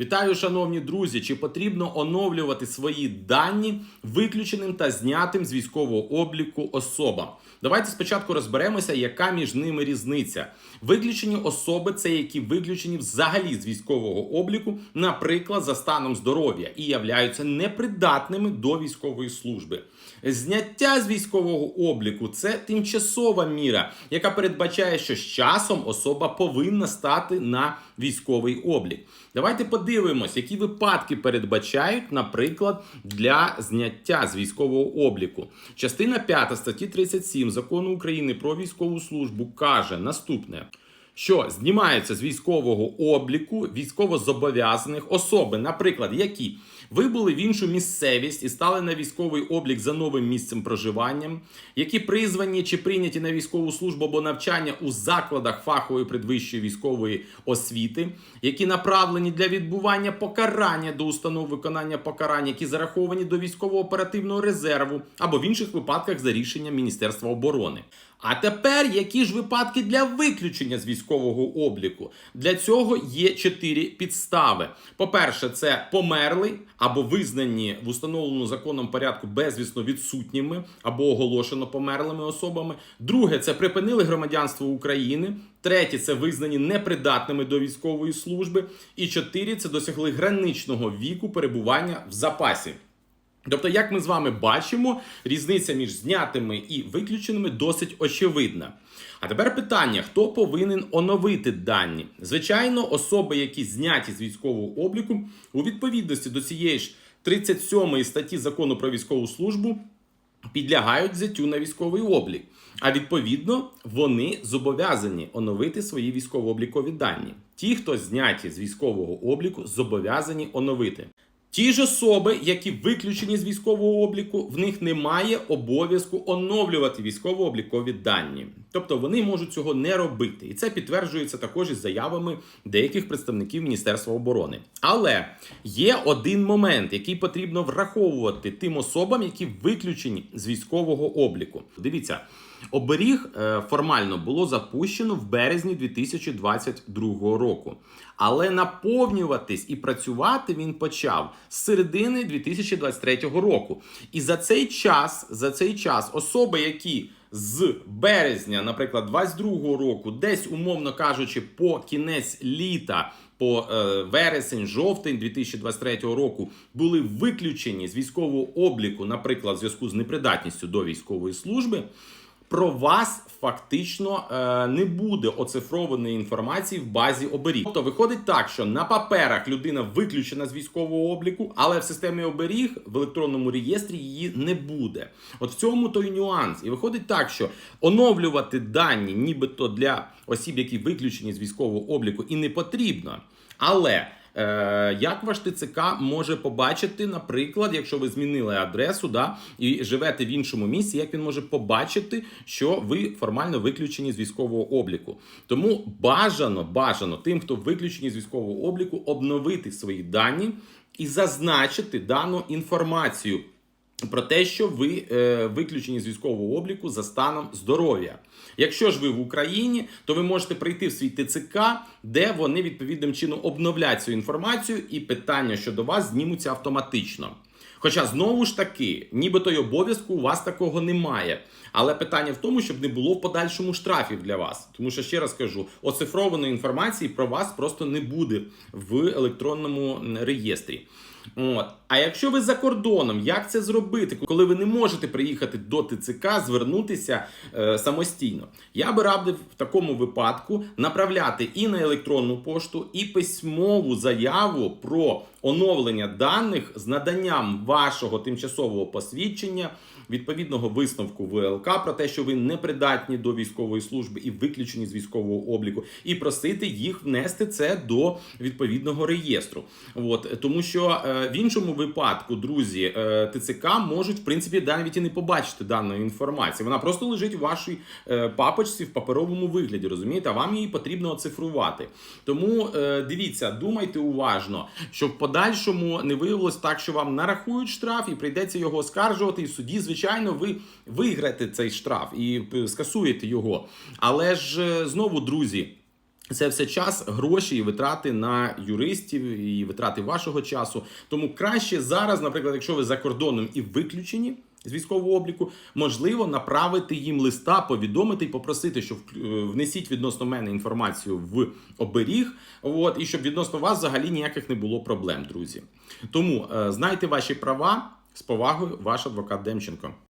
Вітаю, шановні друзі! Чи потрібно оновлювати свої дані виключеним та знятим з військового обліку особам? Давайте спочатку розберемося, яка між ними різниця. Виключені особи це які виключені взагалі з військового обліку, наприклад, за станом здоров'я і являються непридатними до військової служби. Зняття з військового обліку це тимчасова міра, яка передбачає, що з часом особа повинна стати на військовий облік. Давайте подивимось, які випадки передбачають, наприклад, для зняття з військового обліку. Частина 5 статті 37 закону України про військову службу каже наступне. Що знімаються з військового обліку військовозобов'язаних особи, наприклад, які вибули в іншу місцевість і стали на військовий облік за новим місцем проживання, які призвані чи прийняті на військову службу або навчання у закладах фахової предвищої військової освіти, які направлені для відбування покарання до установ виконання покарання, які зараховані до військово-оперативного резерву або в інших випадках за рішенням Міністерства оборони. А тепер які ж випадки для виключення з військового обліку? Для цього є чотири підстави. По-перше, це померлий або визнані в установленому законом порядку безвісно відсутніми або оголошено померлими особами. Друге, це припинили громадянство України. Третє це визнані непридатними до військової служби. І чотири це досягли граничного віку перебування в запасі. Тобто, як ми з вами бачимо, різниця між знятими і виключеними досить очевидна. А тепер питання: хто повинен оновити дані? Звичайно, особи, які зняті з військового обліку, у відповідності до цієї ж 37 статті закону про військову службу. Підлягають взяттю на військовий облік, а відповідно вони зобов'язані оновити свої військово-облікові дані. Ті, хто зняті з військового обліку, зобов'язані оновити. Ті ж особи, які виключені з військового обліку, в них немає обов'язку оновлювати військово-облікові дані. Тобто вони можуть цього не робити. І це підтверджується також із заявами деяких представників Міністерства оборони. Але є один момент, який потрібно враховувати тим особам, які виключені з військового обліку. Дивіться. Оберіг е, формально було запущено в березні 2022 року, але наповнюватись і працювати він почав з середини 2023 року. І за цей час, за цей час, особи, які з березня, наприклад, 22 року, десь умовно кажучи, по кінець літа. По е, вересень, жовтень 2023 року були виключені з військового обліку, наприклад, в зв'язку з непридатністю до військової служби про вас фактично е, не буде оцифрованої інформації в базі оберіг. Тобто виходить так, що на паперах людина виключена з військового обліку, але в системі оберіг в електронному реєстрі її не буде. От в цьому той нюанс. І виходить так, що оновлювати дані, нібито для осіб, які виключені з військового обліку, і не потрібно. Але Е, Як ваш ТЦК може побачити, наприклад, якщо ви змінили адресу да, і живете в іншому місці, як він може побачити, що ви формально виключені з військового обліку? Тому бажано, бажано тим, хто виключені з військового обліку, обновити свої дані і зазначити дану інформацію. Про те, що ви е, виключені з військового обліку за станом здоров'я. Якщо ж ви в Україні, то ви можете прийти в свій ТЦК, де вони відповідним чином обновлять цю інформацію, і питання щодо вас знімуться автоматично. Хоча знову ж таки, нібито й обов'язку у вас такого немає. Але питання в тому, щоб не було в подальшому штрафів для вас. Тому що ще раз кажу, оцифрованої інформації про вас просто не буде в електронному реєстрі. От. А якщо ви за кордоном, як це зробити, коли ви не можете приїхати до ТЦК, звернутися е, самостійно? Я би радив в такому випадку направляти і на електронну пошту, і письмову заяву про оновлення даних з наданням вашого тимчасового посвідчення, відповідного висновку ВЛК про те, що ви не придатні до військової служби і виключені з військового обліку, і просити їх внести це до відповідного реєстру. От тому що е, в іншому випадку, друзі, е, ТЦК можуть в принципі навіть і не побачити даної інформації. Вона просто лежить у вашій е, папочці в паперовому вигляді, розумієте? А вам її потрібно оцифрувати. Тому дивіться, думайте уважно, щоб в подальшому не виявилось так, що вам нарахують штраф і прийдеться його оскаржувати. І в суді, звичайно, ви виграєте цей штраф і скасуєте його. Але ж знову, друзі. Це все час, гроші і витрати на юристів і витрати вашого часу. Тому краще зараз, наприклад, якщо ви за кордоном і виключені з військового обліку, можливо, направити їм листа, повідомити і попросити, що е, внесіть відносно мене інформацію в оберіг. От і щоб відносно вас взагалі ніяких не було проблем, друзі. Тому е, знайте ваші права з повагою, ваш адвокат Демченко.